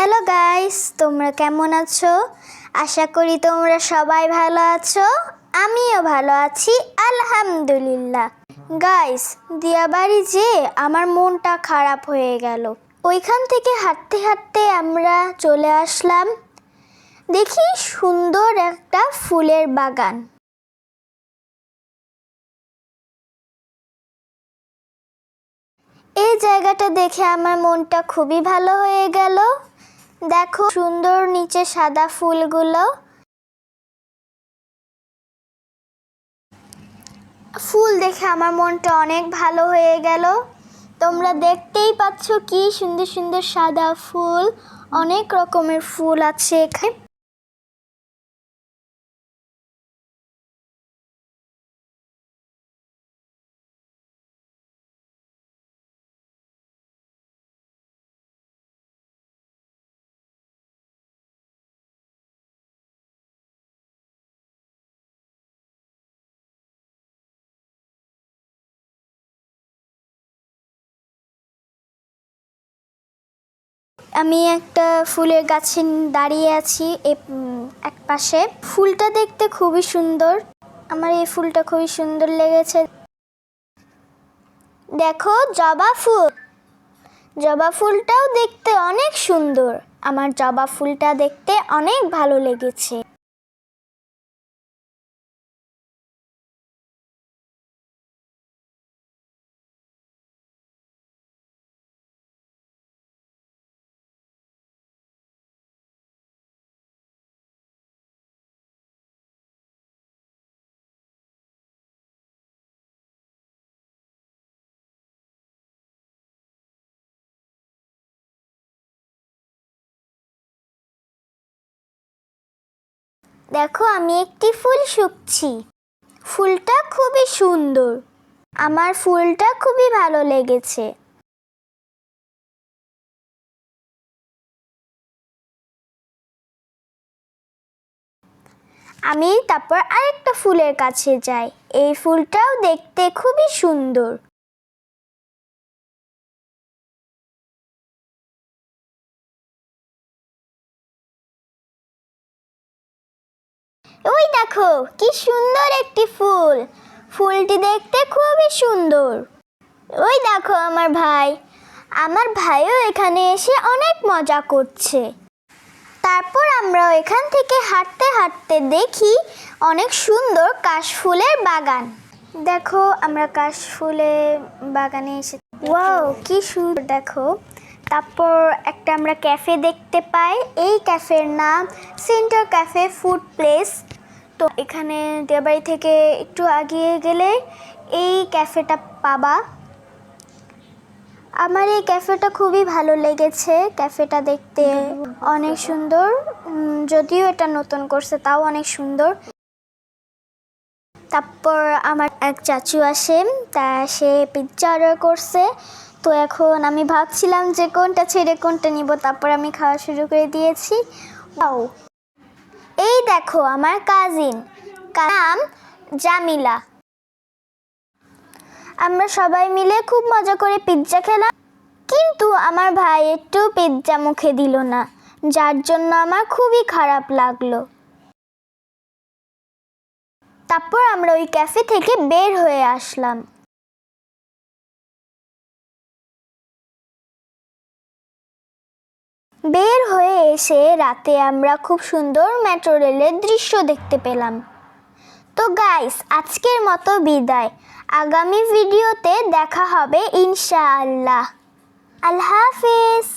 Hello guys তোমরা কেমন আছো? আশা করি তোমরা সবাই ভালো আছো। আমিও ভালো আছি, আলহামদুলিল্লাহ। গাইস দিয়াবাড়ি যে আমার মনটা খারাপ হয়ে গেল। ওইখান থেকে হাঁটতে হাঁটতে আমরা চলে আসলাম। দেখি সুন্দর একটা ফুলের বাগান। এই জায়গাটা দেখে আমার মনটা খুবই ভালো হয়ে গেল। দেখো সুন্দর নিচে সাদা ফুলগুলো। ফুল দেখে আমার মনটা অনেক ভালো হয়ে গেল। তোমরা দেখতেই পাচ্ছ কি সুন্দর সুন্দর সাদা ফুল, অনেক রকমের ফুল আছে এখানে। আমি একটা ফুলের গাছে দাঁড়িয়ে আছি এক পাশে। ফুলটা দেখতে খুবই সুন্দর। আমার এই ফুলটা খুবই সুন্দর লেগেছে। দেখো, জবা ফুল। জবা ফুলটাও দেখতে অনেক সুন্দর। আমার জবা ফুলটা দেখতে অনেক ভালো লেগেছে। দেখো, আমি একটি ফুল শুকছি। ফুলটা খুবই সুন্দর। আমার ফুলটা খুবই ভালো লেগেছে। আমি তারপর আরেকটা ফুলের কাছে যাই। এই ফুলটাও দেখতে খুবই সুন্দর। ওই দেখো, কি সুন্দর একটি ফুল। ফুলটি দেখতে খুবই সুন্দর। ওই দেখো আমার ভাই। আমার ভাইও এখানে এসে অনেক মজা করছে। তারপর আমরা এখান থেকে হাঁটতে হাঁটতে দেখি অনেক সুন্দর কাশফুলের বাগান। দেখো, আমরা কাশফুলের বাগানে এসে ওয়াও, কি সুন্দর। দেখো তারপর একটা আমরা ক্যাফে দেখতে পাই। এই ক্যাফের নাম সেন্টার ক্যাফে ফুড প্লেস। তো এখানে দেবাড়ি থেকে একটু আগিয়ে গেলে এই ক্যাফেটা পাবা। আমার এই ক্যাফেটা খুবই ভালো লেগেছে ক্যাফেটা দেখতে। অনেক সুন্দর। যদিও এটা নতুন করছে, তাও অনেক সুন্দর। তারপর আমার এক চাচু আসে তা সে পিৎজা অর্ডার করছে। তো এখন আমি ভাবছিলাম যে কোনটা ছেড়ে কোনটা নিব, তারপর আমি খাওয়া শুরু করে দিয়েছি। Wow! এই দেখো আমার কাজিন নাম জামিলা। আমরা সবাই মিলে খুব মজা করে পিৎজা খেলাম, কিন্তু আমার ভাই একটু পিৎজা মুখে দিল না, যার জন্য আমার খুবই খারাপ লাগল। তারপর আমরা ওই ক্যাফে থেকে বের হয়ে আসলাম। বের হয়ে এসে রাতে আমরা খুব সুন্দর মেট্রো রেলের দৃশ্য দেখতে পেলাম। তো গাইস আজকের মতো বিদায়। আগামী ভিডিওতে দেখা হবে ইনশাআল্লাহ। আল্লাহ হাফিজ।